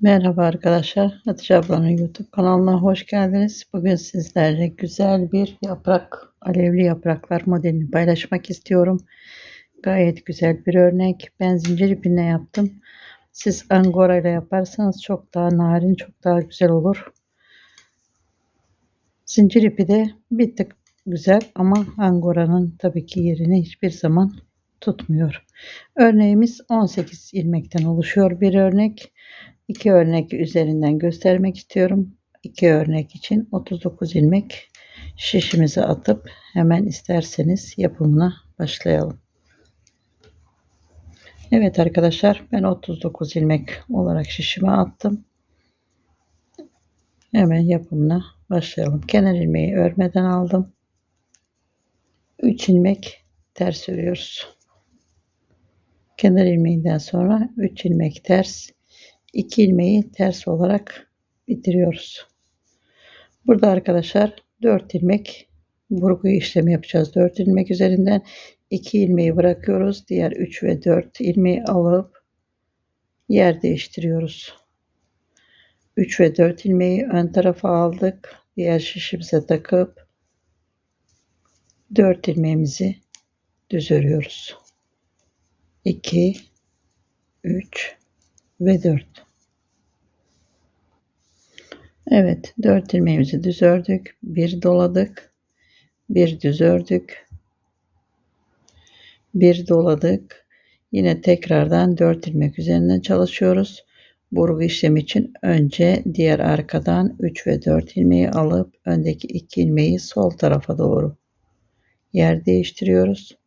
Merhaba arkadaşlar. Hatice ablanın YouTube kanalına hoş geldiniz. Bugün sizlerle güzel bir yaprak, alevli yapraklar modelini paylaşmak istiyorum. Gayet güzel bir örnek. Ben zincir ipinle yaptım. Siz angora ile yaparsanız çok daha narin, çok daha güzel olur. Zincir ipi de bir tık güzel ama angoranın tabii ki yerini hiçbir zaman tutmuyor. Örneğimiz 18 ilmekten oluşuyor bir örnek. İki örnek üzerinden göstermek istiyorum. İki örnek için 39 ilmek şişimize atıp hemen isterseniz yapımına başlayalım. Evet arkadaşlar ben 39 ilmek olarak şişime attım. Hemen yapımına başlayalım. Kenar ilmeği örmeden aldım. 3 ilmek ters örüyoruz. Kenar ilmeğinden sonra 3 ilmek ters 2 ilmeği ters olarak bitiriyoruz. Burada arkadaşlar 4 ilmek burgu işlemi yapacağız. 4 ilmek üzerinden 2 ilmeği bırakıyoruz. Diğer 3 ve 4 ilmeği alıp yer değiştiriyoruz. 3 ve 4 ilmeği ön tarafa aldık. Diğer şişimize takıp 4 ilmeğimizi düz örüyoruz. 2 3 ve 4 Evet 4 ilmeğimizi düz ördük. Bir doladık. Bir düz ördük. Bir doladık. Yine tekrardan 4 ilmek üzerinden çalışıyoruz. Burgu işlemi için önce diğer arkadan 3 ve 4 ilmeği alıp öndeki 2 ilmeği sol tarafa doğru yer değiştiriyoruz.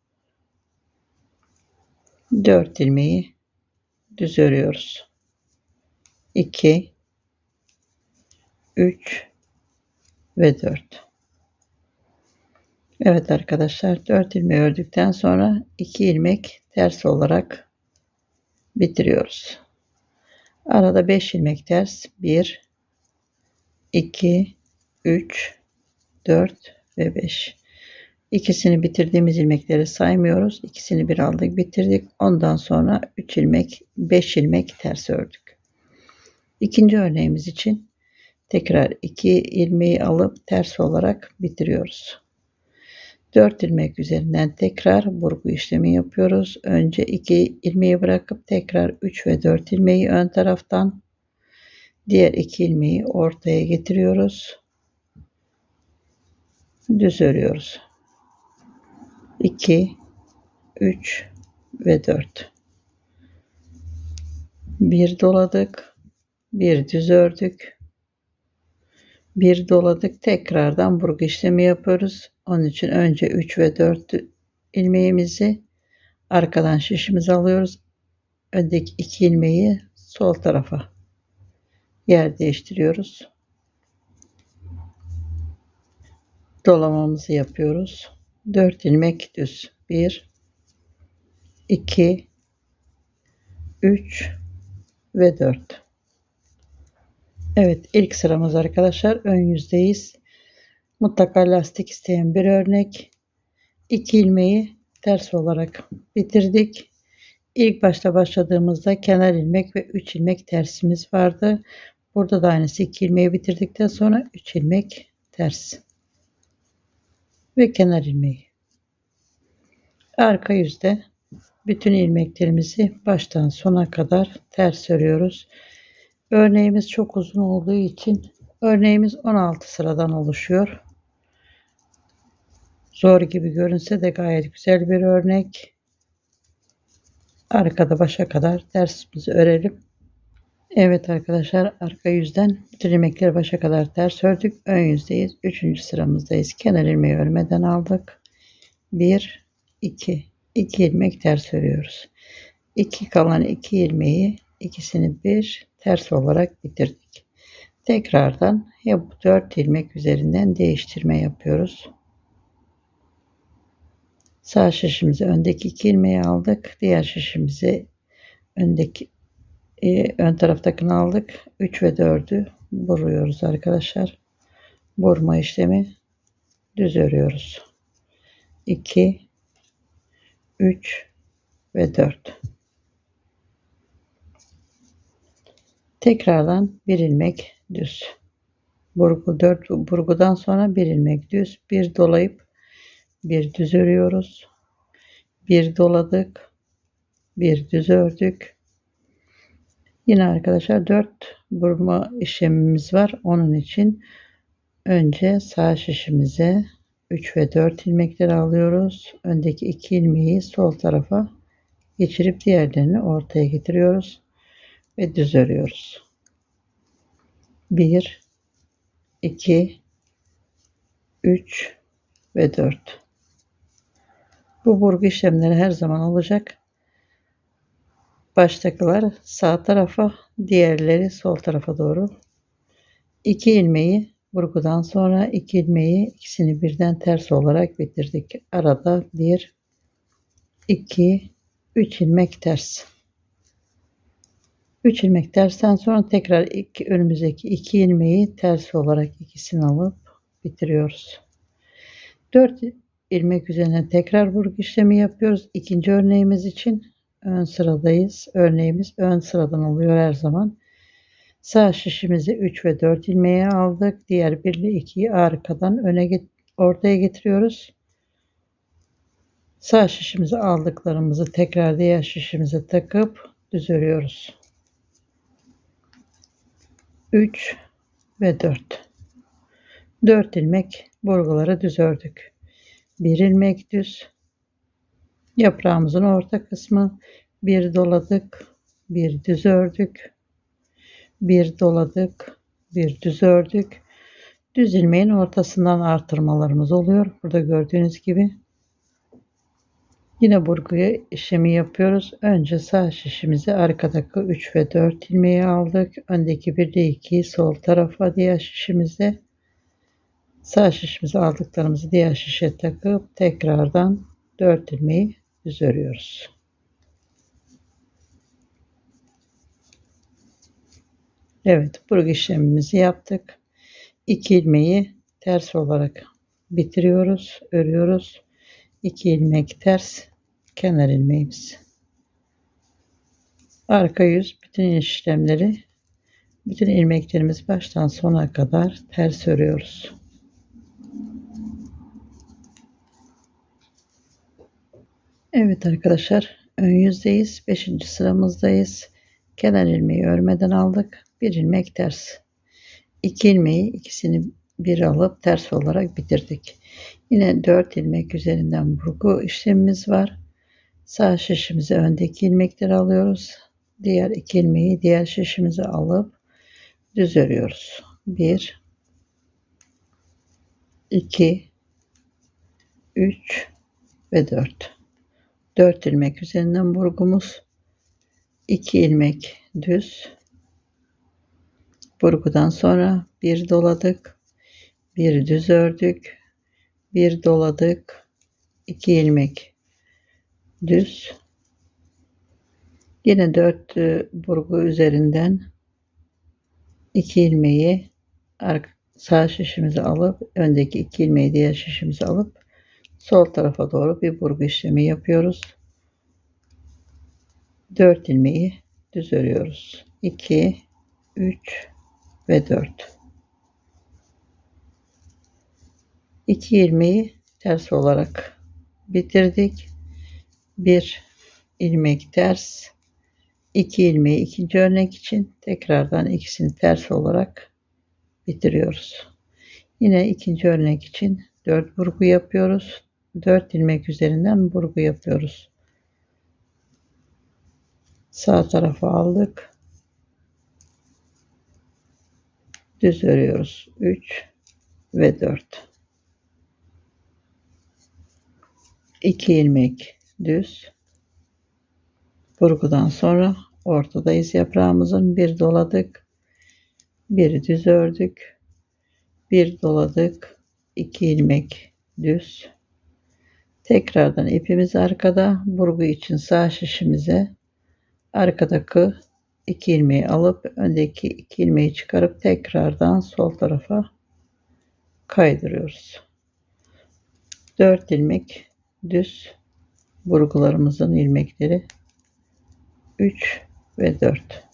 4 ilmeği düz örüyoruz. 2 3 ve 4. Evet arkadaşlar 4 ilmeği ördükten sonra 2 ilmek ters olarak bitiriyoruz. Arada 5 ilmek ters 1 2 3 4 ve 5. İkisini bitirdiğimiz ilmekleri saymıyoruz. İkisini bir aldık bitirdik. Ondan sonra 3 ilmek 5 ilmek ters ördük. İkinci örneğimiz için Tekrar iki ilmeği alıp ters olarak bitiriyoruz. 4 ilmek üzerinden tekrar burgu işlemi yapıyoruz. Önce 2 ilmeği bırakıp tekrar 3 ve 4 ilmeği ön taraftan diğer 2 ilmeği ortaya getiriyoruz. Düz örüyoruz. 2 3 ve 4 bir doladık bir düz ördük bir doladık tekrardan burgu işlemi yapıyoruz. Onun için önce 3 ve 4 ilmeğimizi arkadan şişimizi alıyoruz. Öndeki 2 ilmeği sol tarafa yer değiştiriyoruz. Dolamamızı yapıyoruz. 4 ilmek düz. 1 2 3 ve 4 Evet ilk sıramız arkadaşlar ön yüzdeyiz. Mutlaka lastik isteyen bir örnek. 2 ilmeği ters olarak bitirdik. İlk başta başladığımızda kenar ilmek ve 3 ilmek tersimiz vardı. Burada da aynısı 2 ilmeği bitirdikten sonra 3 ilmek ters. Ve kenar ilmeği. Arka yüzde bütün ilmeklerimizi baştan sona kadar ters örüyoruz. Örneğimiz çok uzun olduğu için örneğimiz 16 sıradan oluşuyor. Zor gibi görünse de gayet güzel bir örnek. Arkada başa kadar dersimizi örelim. Evet arkadaşlar arka yüzden bütün ilmekleri başa kadar ters ördük. Ön yüzdeyiz. Üçüncü sıramızdayız. Kenar ilmeği örmeden aldık. 1 2 2 ilmek ters örüyoruz. 2 kalan 2 ilmeği ikisini bir ters olarak bitirdik. Tekrardan ya bu 4 ilmek üzerinden değiştirme yapıyoruz. Sağ şişimizi öndeki 2 ilmeği aldık. Diğer şişimizi öndeki e, ön taraftakini aldık. 3 ve 4'ü vuruyoruz arkadaşlar. Vurma işlemi düz örüyoruz. 2 3 ve 4 Tekrardan bir ilmek düz. Burgu 4 burgudan sonra bir ilmek düz. Bir dolayıp bir düz örüyoruz. Bir doladık. Bir düz ördük. Yine arkadaşlar 4 burma işlemimiz var. Onun için önce sağ şişimize 3 ve 4 ilmekleri alıyoruz. Öndeki 2 ilmeği sol tarafa geçirip diğerlerini ortaya getiriyoruz ve düz örüyoruz. 1 2 3 ve 4 bu burgu işlemleri her zaman olacak. Baştakiler sağ tarafa, diğerleri sol tarafa doğru. 2 ilmeği burgudan sonra 2 ilmeği ikisini birden ters olarak bitirdik. Arada 1 2 3 ilmek ters. 3 ilmek tersten sonra tekrar iki, önümüzdeki 2 ilmeği ters olarak ikisini alıp bitiriyoruz. 4 ilmek üzerine tekrar burgu işlemi yapıyoruz. İkinci örneğimiz için ön sıradayız. Örneğimiz ön sıradan oluyor her zaman. Sağ şişimizi 3 ve 4 ilmeğe aldık. Diğer 1 ile 2'yi arkadan öne get ortaya getiriyoruz. Sağ şişimizi aldıklarımızı tekrar diğer şişimize takıp düz örüyoruz. 3 ve 4. 4 ilmek burguları düz ördük. Bir ilmek düz. Yaprağımızın orta kısmı bir doladık, bir düz ördük. Bir doladık, bir düz ördük. Düz ilmeğin ortasından artırmalarımız oluyor. Burada gördüğünüz gibi Yine burguya işlemi yapıyoruz. Önce sağ şişimizi arkadaki 3 ve 4 ilmeği aldık. Öndeki 1 ile 2'yi sol tarafa diğer şişimizde sağ şişimizi aldıklarımızı diğer şişe takıp tekrardan 4 ilmeği düz örüyoruz. Evet burgu işlemimizi yaptık. 2 ilmeği ters olarak bitiriyoruz, örüyoruz. 2 ilmek ters kenar ilmeğimiz. Arka yüz bütün işlemleri bütün ilmeklerimiz baştan sona kadar ters örüyoruz. Evet arkadaşlar ön yüzdeyiz. 5. sıramızdayız. Kenar ilmeği örmeden aldık. Bir ilmek ters. 2 ilmeği ikisini bir alıp ters olarak bitirdik. Yine 4 ilmek üzerinden burgu işlemimiz var. Sağ şişimize öndeki ilmekleri alıyoruz. Diğer iki ilmeği diğer şişimize alıp düz örüyoruz. 1 2 3 ve 4. 4 ilmek üzerinden burgumuz. 2 ilmek düz. Burgudan sonra bir doladık. Bir düz ördük. Bir doladık. 2 ilmek düz. Yine dört e, burgu üzerinden iki ilmeği sağ şişimizi alıp öndeki iki ilmeği diğer şişimizi alıp sol tarafa doğru bir burgu işlemi yapıyoruz. 4 ilmeği düz örüyoruz. 2 3 ve 4 2 ilmeği ters olarak bitirdik bir ilmek ters 2 ilmeği ikinci örnek için tekrardan ikisini ters olarak bitiriyoruz. Yine ikinci örnek için 4 burgu yapıyoruz. 4 ilmek üzerinden burgu yapıyoruz. Sağ tarafa aldık. Düz örüyoruz. 3 ve 4. 2 ilmek düz. Burgudan sonra ortadayız yaprağımızın bir doladık. Bir düz ördük. Bir doladık. iki ilmek düz. Tekrardan ipimiz arkada. Burgu için sağ şişimize arkadaki iki ilmeği alıp öndeki iki ilmeği çıkarıp tekrardan sol tarafa kaydırıyoruz. 4 ilmek düz burgularımızın ilmekleri 3 ve 4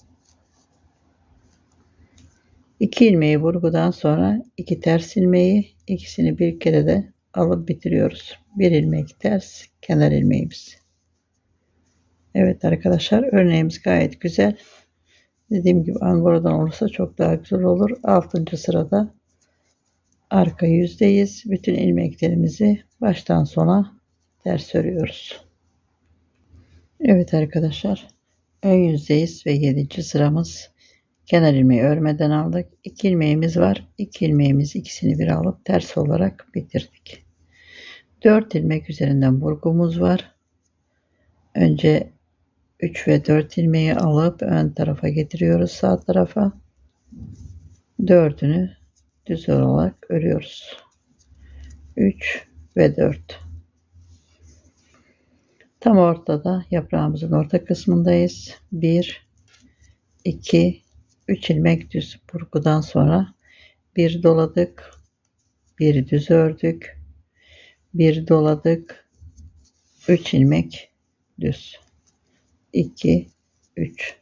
2 ilmeği vurgudan sonra 2 ters ilmeği ikisini bir kere de alıp bitiriyoruz. Bir ilmek ters kenar ilmeğimiz. Evet arkadaşlar örneğimiz gayet güzel. Dediğim gibi angoradan olursa çok daha güzel olur. 6. sırada arka yüzdeyiz. Bütün ilmeklerimizi baştan sona ters örüyoruz. Evet arkadaşlar ön yüzdeyiz ve 7. sıramız kenar ilmeği örmeden aldık. 2 ilmeğimiz var. 2 ilmeğimiz ikisini bir alıp ters olarak bitirdik. 4 ilmek üzerinden burgumuz var. Önce 3 ve 4 ilmeği alıp ön tarafa getiriyoruz sağ tarafa. Dördünü düz olarak örüyoruz. 3 ve 4. Tam ortada yaprağımızın orta kısmındayız. 1 2 3 ilmek düz burgudan sonra bir doladık. Bir düz ördük. Bir doladık. 3 ilmek düz. 2 3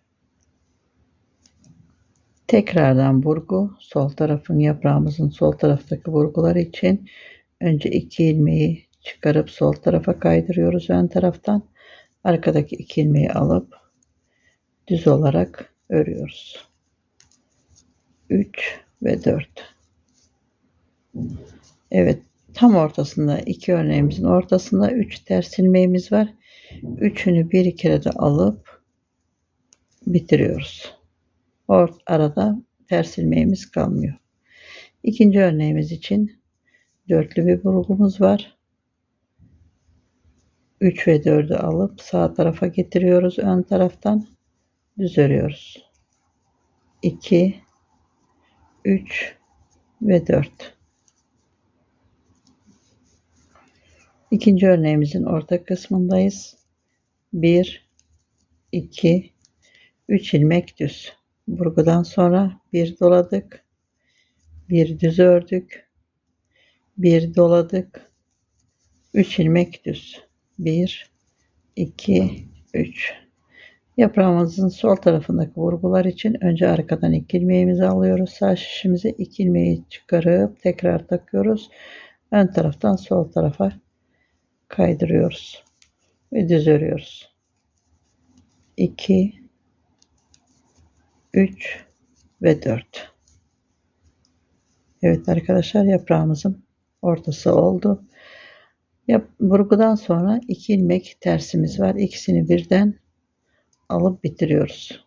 Tekrardan burgu sol tarafın yaprağımızın sol taraftaki burguları için önce iki ilmeği çıkarıp sol tarafa kaydırıyoruz ön taraftan. Arkadaki iki ilmeği alıp düz olarak örüyoruz. 3 ve 4. Evet, tam ortasında iki örneğimizin ortasında 3 ters ilmeğimiz var. Üçünü bir kere de alıp bitiriyoruz. Or arada ters ilmeğimiz kalmıyor. İkinci örneğimiz için dörtlü bir burgumuz var. 3 ve 4'ü alıp sağ tarafa getiriyoruz ön taraftan düz örüyoruz. 2 3 ve 4 İkinci örneğimizin orta kısmındayız. 1 2 3 ilmek düz. Burgudan sonra bir doladık. Bir düz ördük. Bir doladık. 3 ilmek düz. 1 2 3 Yaprağımızın sol tarafındaki vurgular için önce arkadan iki ilmeğimizi alıyoruz. Sağ şişimize iki ilmeği çıkarıp tekrar takıyoruz. Ön taraftan sol tarafa kaydırıyoruz. Ve düz örüyoruz. 2 3 ve 4 Evet arkadaşlar yaprağımızın ortası oldu. Yap, vurgudan sonra iki ilmek tersimiz var. İkisini birden alıp bitiriyoruz.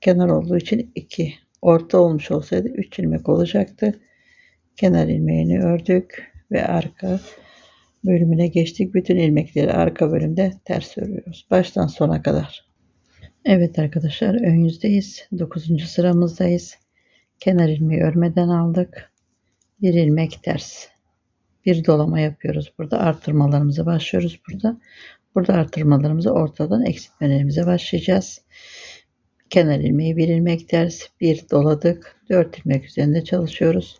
Kenar olduğu için 2. Orta olmuş olsaydı 3 ilmek olacaktı. Kenar ilmeğini ördük ve arka bölümüne geçtik. Bütün ilmekleri arka bölümde ters örüyoruz. Baştan sona kadar. Evet arkadaşlar ön yüzdeyiz. 9. sıramızdayız. Kenar ilmeği örmeden aldık. Bir ilmek ters. Bir dolama yapıyoruz burada. Arttırmalarımıza başlıyoruz burada. Burada artırmalarımızı ortadan eksiltmelerimize başlayacağız. Kenar ilmeği bir ilmek ters bir doladık. 4 ilmek üzerinde çalışıyoruz.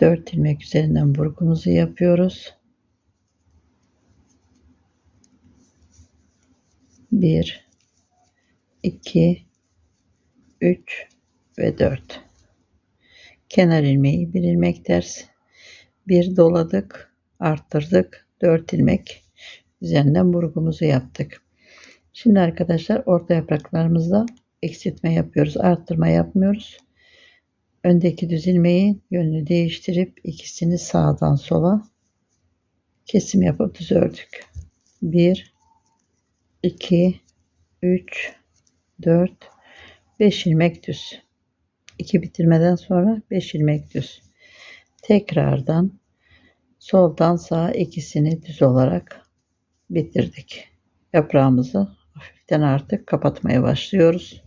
4 ilmek üzerinden burgumuzu yapıyoruz. 1 2 3 ve 4 kenar ilmeği bir ilmek ters bir doladık arttırdık 4 ilmek üzerinden burgumuzu yaptık. Şimdi arkadaşlar orta yapraklarımızda eksiltme yapıyoruz. Arttırma yapmıyoruz. Öndeki düz ilmeği yönünü değiştirip ikisini sağdan sola kesim yapıp düz ördük. 1 2 3 4 5 ilmek düz. 2 bitirmeden sonra 5 ilmek düz. Tekrardan soldan sağa ikisini düz olarak bitirdik. Yaprağımızı hafiften artık kapatmaya başlıyoruz.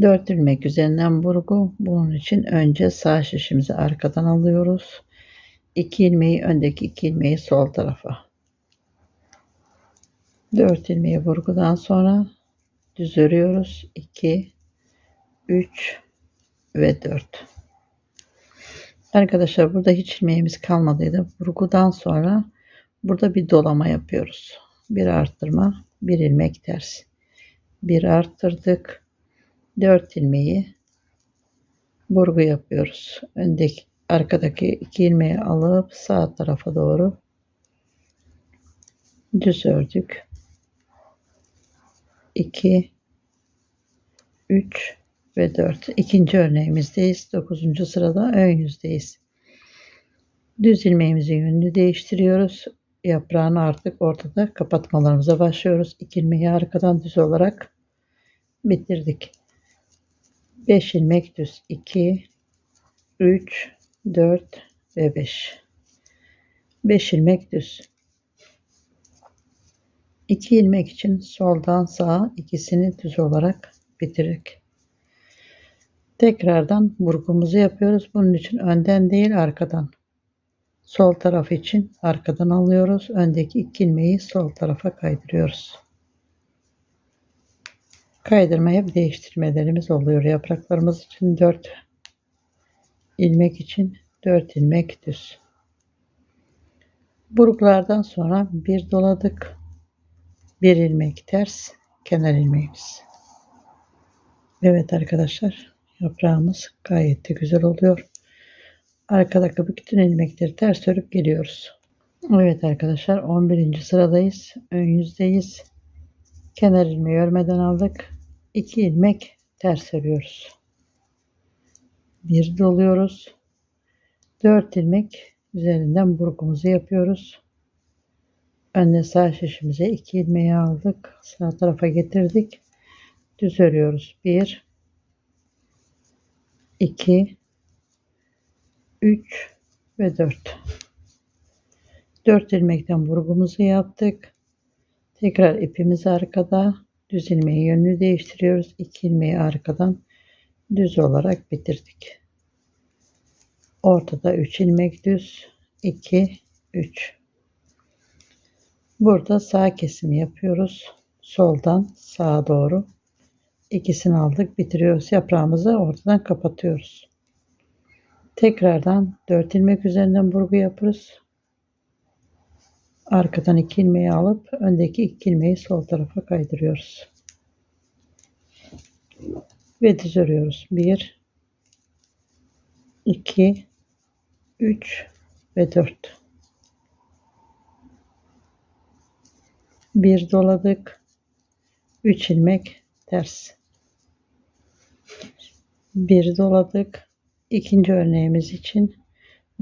4 ilmek üzerinden burgu. Bunun için önce sağ şişimizi arkadan alıyoruz. 2 ilmeği öndeki 2 ilmeği sol tarafa. 4 ilmeği burgudan sonra düz örüyoruz. 2 3 ve 4. Arkadaşlar burada hiç ilmeğimiz kalmadıydı. Burgudan sonra Burada bir dolama yapıyoruz. Bir arttırma, bir ilmek ters. Bir arttırdık. Dört ilmeği burgu yapıyoruz. Öndeki arkadaki iki ilmeği alıp sağ tarafa doğru düz ördük. 2 3 ve 4. İkinci örneğimizdeyiz. 9. sırada ön yüzdeyiz. Düz ilmeğimizin yönünü değiştiriyoruz. Yaprağını artık ortada kapatmalarımıza başlıyoruz. İki ilmeği arkadan düz olarak bitirdik. 5 ilmek düz 2 3 4 ve 5 5 ilmek düz 2 ilmek için soldan sağa ikisini düz olarak bitirerek tekrardan burgumuzu yapıyoruz. Bunun için önden değil arkadan. Sol taraf için arkadan alıyoruz. Öndeki iki ilmeği sol tarafa kaydırıyoruz. Kaydırma hep değiştirmelerimiz oluyor. Yapraklarımız için 4 ilmek için 4 ilmek düz. Buruklardan sonra bir doladık. Bir ilmek ters kenar ilmeğimiz. Evet arkadaşlar yaprağımız gayet de güzel oluyor. Arkadaki bütün ilmekleri ters örüp geliyoruz. Evet arkadaşlar 11. sıradayız. Ön yüzdeyiz. Kenar ilmeği örmeden aldık. 2 ilmek ters örüyoruz. Bir doluyoruz. 4 ilmek üzerinden burgumuzu yapıyoruz. Önde sağ şişimize 2 ilmeği aldık. Sağ tarafa getirdik. Düz örüyoruz. 1 2 3 ve 4. 4 ilmekten burgumuzu yaptık. Tekrar ipimiz arkada. Düz ilmeği yönünü değiştiriyoruz. 2 ilmeği arkadan düz olarak bitirdik. Ortada 3 ilmek düz. 2 3. Burada sağ kesimi yapıyoruz. Soldan sağa doğru. İkisini aldık, bitiriyoruz. Yaprağımızı ortadan kapatıyoruz. Tekrardan 4 ilmek üzerinden burgu yapıyoruz. Arkadan 2 ilmeği alıp öndeki 2 ilmeği sol tarafa kaydırıyoruz. Ve düz örüyoruz. 1 2 3 ve 4. Bir doladık. 3 ilmek ters. Bir doladık ikinci örneğimiz için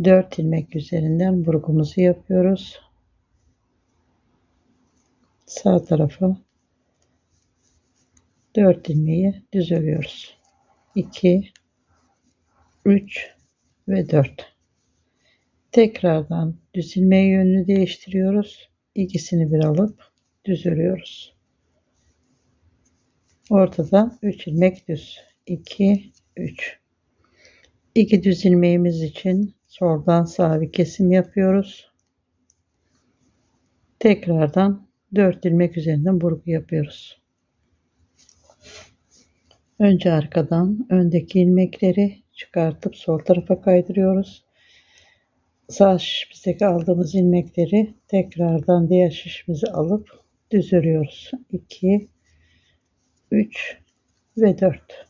4 ilmek üzerinden burgumuzu yapıyoruz. Sağ tarafa 4 ilmeği düz örüyoruz. 2 3 ve 4. Tekrardan düz ilmeği yönünü değiştiriyoruz. İkisini bir alıp düz örüyoruz. Ortada 3 ilmek düz. 2 3 İki düz ilmeğimiz için soldan sağa bir kesim yapıyoruz. Tekrardan 4 ilmek üzerinden burgu yapıyoruz. Önce arkadan öndeki ilmekleri çıkartıp sol tarafa kaydırıyoruz. Sağ şişimizdeki aldığımız ilmekleri tekrardan diğer şişimizi alıp düz örüyoruz. 2 3 ve 4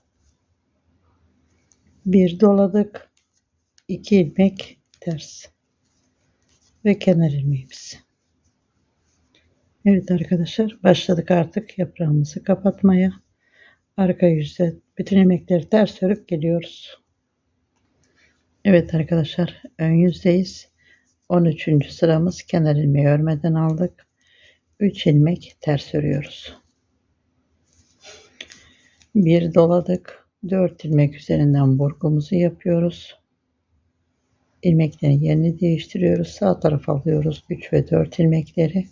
bir doladık. iki ilmek ters ve kenar ilmeğimiz. Evet arkadaşlar başladık artık yaprağımızı kapatmaya. Arka yüzde bütün ilmekleri ters örüp geliyoruz. Evet arkadaşlar ön yüzdeyiz. 13. sıramız kenar ilmeği örmeden aldık. 3 ilmek ters örüyoruz. Bir doladık. 4 ilmek üzerinden burgumuzu yapıyoruz. İlmeklerin yerini değiştiriyoruz. Sağ tarafa alıyoruz 3 ve 4 ilmekleri.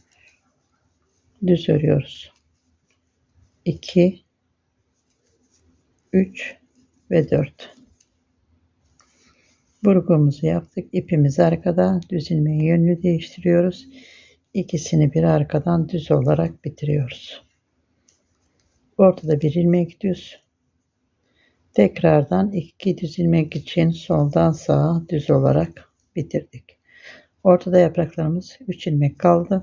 Düz örüyoruz. 2 3 ve 4 burgumuzu yaptık. İpimiz arkada. Düz ilmeğin yönünü değiştiriyoruz. İkisini bir arkadan düz olarak bitiriyoruz. Ortada bir ilmek düz. Tekrardan iki düz ilmek için soldan sağa düz olarak bitirdik. Ortada yapraklarımız 3 ilmek kaldı.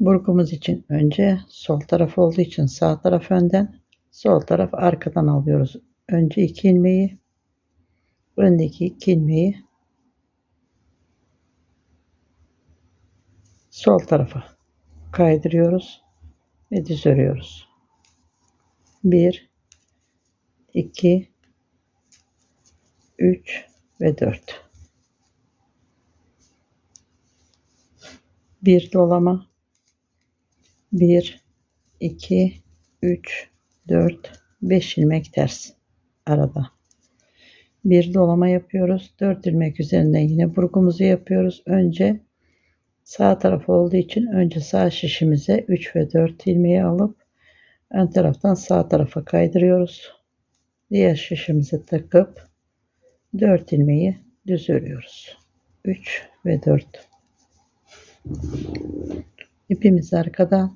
Burgumuz için önce sol taraf olduğu için sağ taraf önden, sol taraf arkadan alıyoruz. Önce 2 ilmeği, öndeki iki ilmeği sol tarafa kaydırıyoruz ve düz örüyoruz. 1 2 3 ve 4 bir dolama. 1 2 3 4 5 ilmek ters arada. Bir dolama yapıyoruz. 4 ilmek üzerinden yine burgumuzu yapıyoruz. Önce sağ taraf olduğu için önce sağ şişimize 3 ve 4 ilmeği alıp ön taraftan sağ tarafa kaydırıyoruz diğer şişimize takıp 4 ilmeği düz örüyoruz 3 ve 4 İpimiz arkada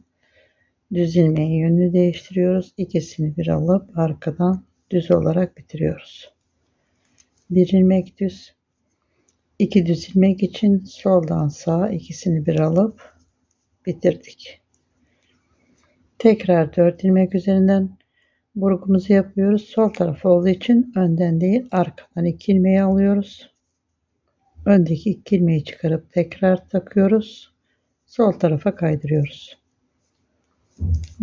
düz ilmeği yönünü değiştiriyoruz. İkisini bir alıp arkadan düz olarak bitiriyoruz. Bir ilmek düz. iki düz ilmek için soldan sağa ikisini bir alıp bitirdik. Tekrar 4 ilmek üzerinden burgumuzu yapıyoruz. Sol taraf olduğu için önden değil arkadan 2 ilmeği alıyoruz. Öndeki 2 ilmeği çıkarıp tekrar takıyoruz. Sol tarafa kaydırıyoruz.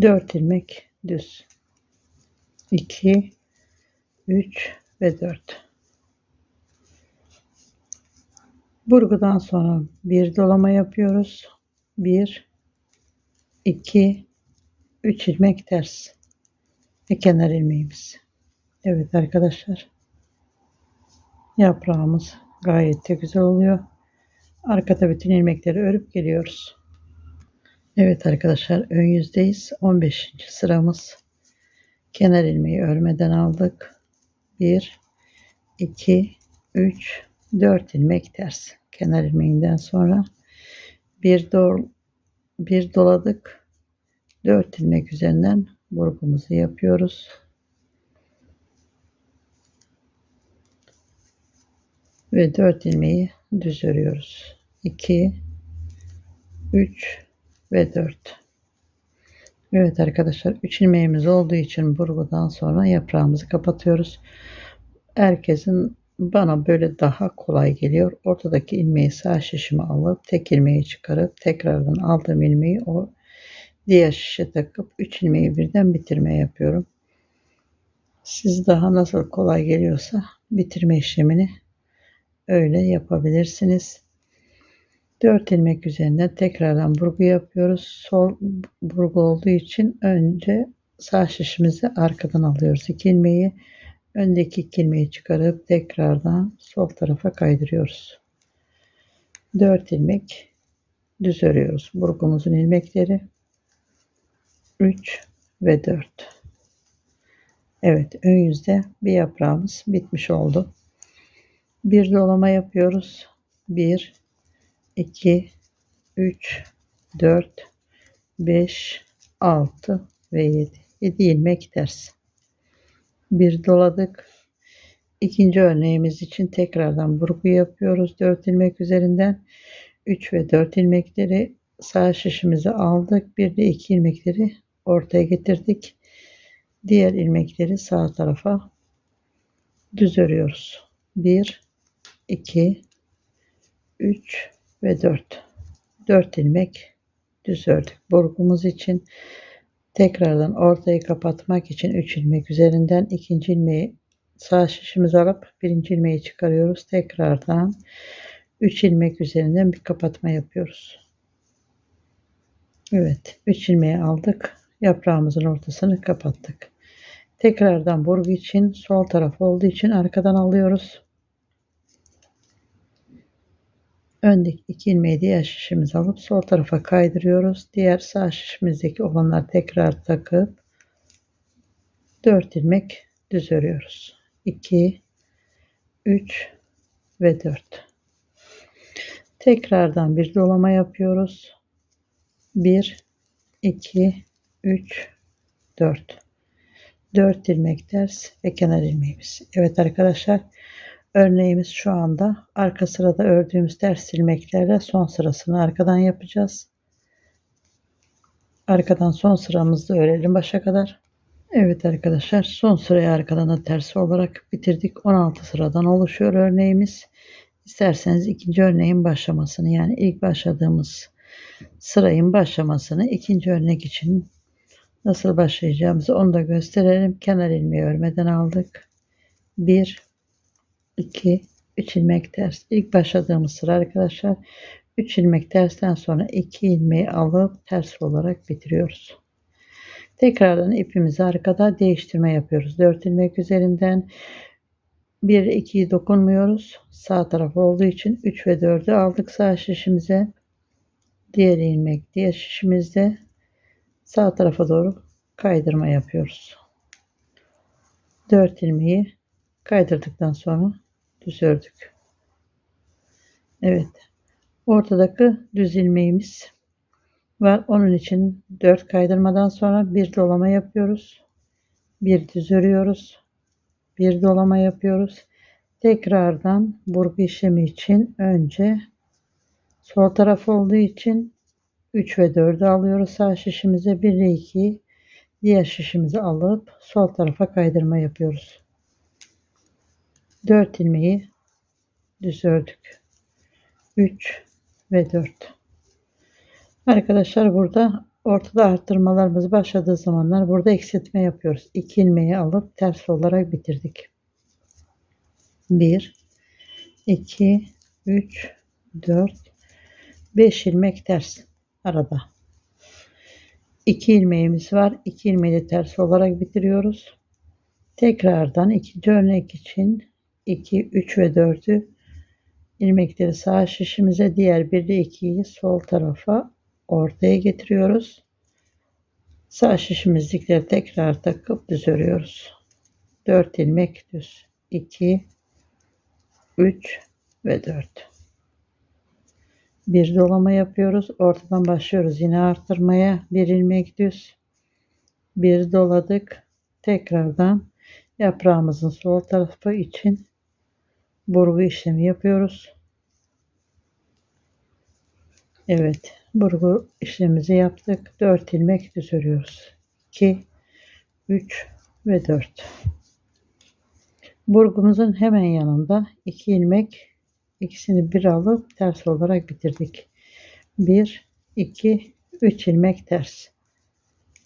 4 ilmek düz. 2 3 ve 4. Burgudan sonra bir dolama yapıyoruz. 1 2 3 ilmek ters ve kenar ilmeğimiz. Evet arkadaşlar. Yaprağımız gayet de güzel oluyor. Arkada bütün ilmekleri örüp geliyoruz. Evet arkadaşlar ön yüzdeyiz. 15. sıramız. Kenar ilmeği örmeden aldık. 1 2 3 4 ilmek ters. Kenar ilmeğinden sonra bir dol bir doladık. 4 ilmek üzerinden burgumuzu yapıyoruz. Ve 4 ilmeği düz örüyoruz. 2 3 ve 4 Evet arkadaşlar 3 ilmeğimiz olduğu için burgudan sonra yaprağımızı kapatıyoruz. Herkesin bana böyle daha kolay geliyor. Ortadaki ilmeği sağ şişime alıp tek ilmeği çıkarıp tekrardan aldığım ilmeği o diğer şişe takıp 3 ilmeği birden bitirme yapıyorum. Siz daha nasıl kolay geliyorsa bitirme işlemini öyle yapabilirsiniz. 4 ilmek üzerinden tekrardan burgu yapıyoruz. Sol burgu olduğu için önce sağ şişimizi arkadan alıyoruz. 2 ilmeği öndeki 2 ilmeği çıkarıp tekrardan sol tarafa kaydırıyoruz. 4 ilmek düz örüyoruz. Burgumuzun ilmekleri 3 ve 4. Evet ön yüzde bir yaprağımız bitmiş oldu. Bir dolama yapıyoruz. 1 2 3 4 5 6 ve 7. 7 ilmek ters. Bir doladık. İkinci örneğimiz için tekrardan burgu yapıyoruz. 4 ilmek üzerinden 3 ve 4 ilmekleri sağ şişimize aldık. Bir de 2 ilmekleri ortaya getirdik. Diğer ilmekleri sağ tarafa düz örüyoruz. 1 2 3 ve 4 4 ilmek düz ördük burgumuz için. Tekrardan ortayı kapatmak için 3 ilmek üzerinden ikinci ilmeği sağ şişimizi alıp birinci ilmeği çıkarıyoruz. Tekrardan 3 ilmek üzerinden bir kapatma yapıyoruz. Evet 3 ilmeği aldık yaprağımızın ortasını kapattık tekrardan burgu için sol taraf olduğu için arkadan alıyoruz öndeki iki ilmeği diğer şişimize alıp sol tarafa kaydırıyoruz. Diğer sağ şişimizdeki olanlar tekrar takıp 4 ilmek düz örüyoruz. 2 3 ve 4. Tekrardan bir dolama yapıyoruz. 1 2 3 4. 4 ilmek ters ve kenar ilmeğimiz. Evet arkadaşlar Örneğimiz şu anda arka sırada ördüğümüz ters ilmeklerle son sırasını arkadan yapacağız. Arkadan son sıramızda örelim başa kadar. Evet arkadaşlar son sırayı arkadan da tersi olarak bitirdik. 16 sıradan oluşuyor örneğimiz. İsterseniz ikinci örneğin başlamasını yani ilk başladığımız sırayın başlamasını ikinci örnek için nasıl başlayacağımızı onu da gösterelim. Kenar ilmeği örmeden aldık. 1 2 3 ilmek ters. İlk başladığımız sıra arkadaşlar 3 ilmek tersten sonra 2 ilmeği alıp ters olarak bitiriyoruz. Tekrardan ipimizi arkada değiştirme yapıyoruz. 4 ilmek üzerinden 1 2'yi dokunmuyoruz. Sağ taraf olduğu için 3 ve 4'ü aldık sağ şişimize. Diğer ilmek diğer şişimizde sağ tarafa doğru kaydırma yapıyoruz. 4 ilmeği kaydırdıktan sonra düz ördük. Evet. Ortadaki düz ilmeğimiz var. Onun için 4 kaydırmadan sonra bir dolama yapıyoruz. Bir düz örüyoruz. Bir dolama yapıyoruz. Tekrardan burgu işlemi için önce sol taraf olduğu için 3 ve 4'ü alıyoruz sağ şişimize 1 ile 2'yi diğer şişimizi alıp sol tarafa kaydırma yapıyoruz. 4 ilmeği düz ördük. 3 ve 4. Arkadaşlar burada ortada arttırmalarımız başladığı zamanlar burada eksiltme yapıyoruz. 2 ilmeği alıp ters olarak bitirdik. 1 2 3 4 5 ilmek ters arada. 2 ilmeğimiz var. 2 ilmeği ters olarak bitiriyoruz. Tekrardan ikinci örnek için 2, 3 ve 4'ü ilmekleri sağ şişimize diğer 1 ile 2'yi sol tarafa ortaya getiriyoruz. Sağ şişimizdekileri tekrar takıp düz örüyoruz. 4 ilmek düz. 2 3 ve 4. Bir dolama yapıyoruz. Ortadan başlıyoruz yine arttırmaya. Bir ilmek düz. Bir doladık. Tekrardan yaprağımızın sol tarafı için burgu işlemi yapıyoruz. Evet, burgu işlemimizi yaptık. 4 ilmek düz örüyoruz. 2 3 ve 4. Burgumuzun hemen yanında 2 ilmek ikisini bir alıp ters olarak bitirdik. 1 2 3 ilmek ters.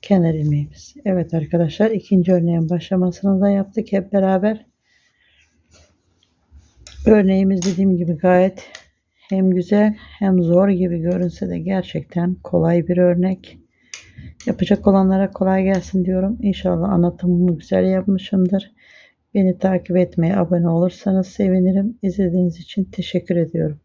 Kenar ilmeğimiz. Evet arkadaşlar ikinci örneğin başlamasını da yaptık hep beraber. Örneğimiz dediğim gibi gayet hem güzel hem zor gibi görünse de gerçekten kolay bir örnek. Yapacak olanlara kolay gelsin diyorum. İnşallah anlatımımı güzel yapmışımdır. Beni takip etmeye abone olursanız sevinirim. İzlediğiniz için teşekkür ediyorum.